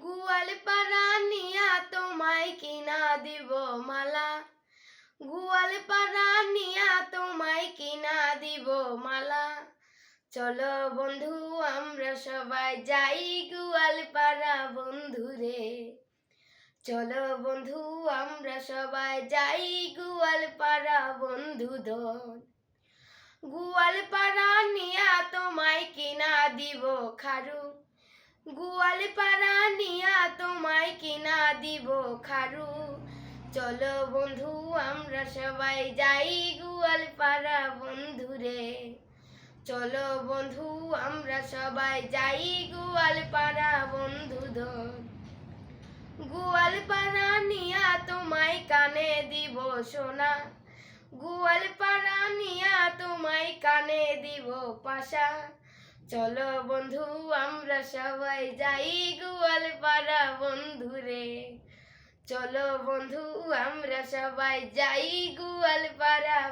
গুয়াল পাড়া নিয়া তোমায় কিনা দিব মালা। গুয়াল পাড়া নিয়া তোমায় কিনা দিব মালা। চলো বন্ধু, আমরা সবাই যাই গুয়াল পাড়া বন্ধু রে চলো বন্ধু, আমরা সবাই যাই গুয়াল পাড়া বন্ধু ধন গুয়াল পাড়া নিয়া তোমায় কিনা দিব খারু। গুয়াল পাড়া নিয়া তোমায় কিনা দিব খারু। চলো বন্ধু, আমরা সবাই যাই গুয়াল পাড়া বন্ধু রে চলো বন্ধু, আমরা সবাই যাই গুয়াল পাড়া বন্ধু ধন গুয়াল পাড়া নিয়া তোমায় কানে দিব সোনা। গুয়াল পাড়া নিয়া তোমায় কানে দিব পাশা। চলো বন্ধু, আমরা সবাই যাই গুয়াল পাড়া চলো বন্ধু আমরা সবাই যাই গুয়াল পাড়া বন্ধু ধন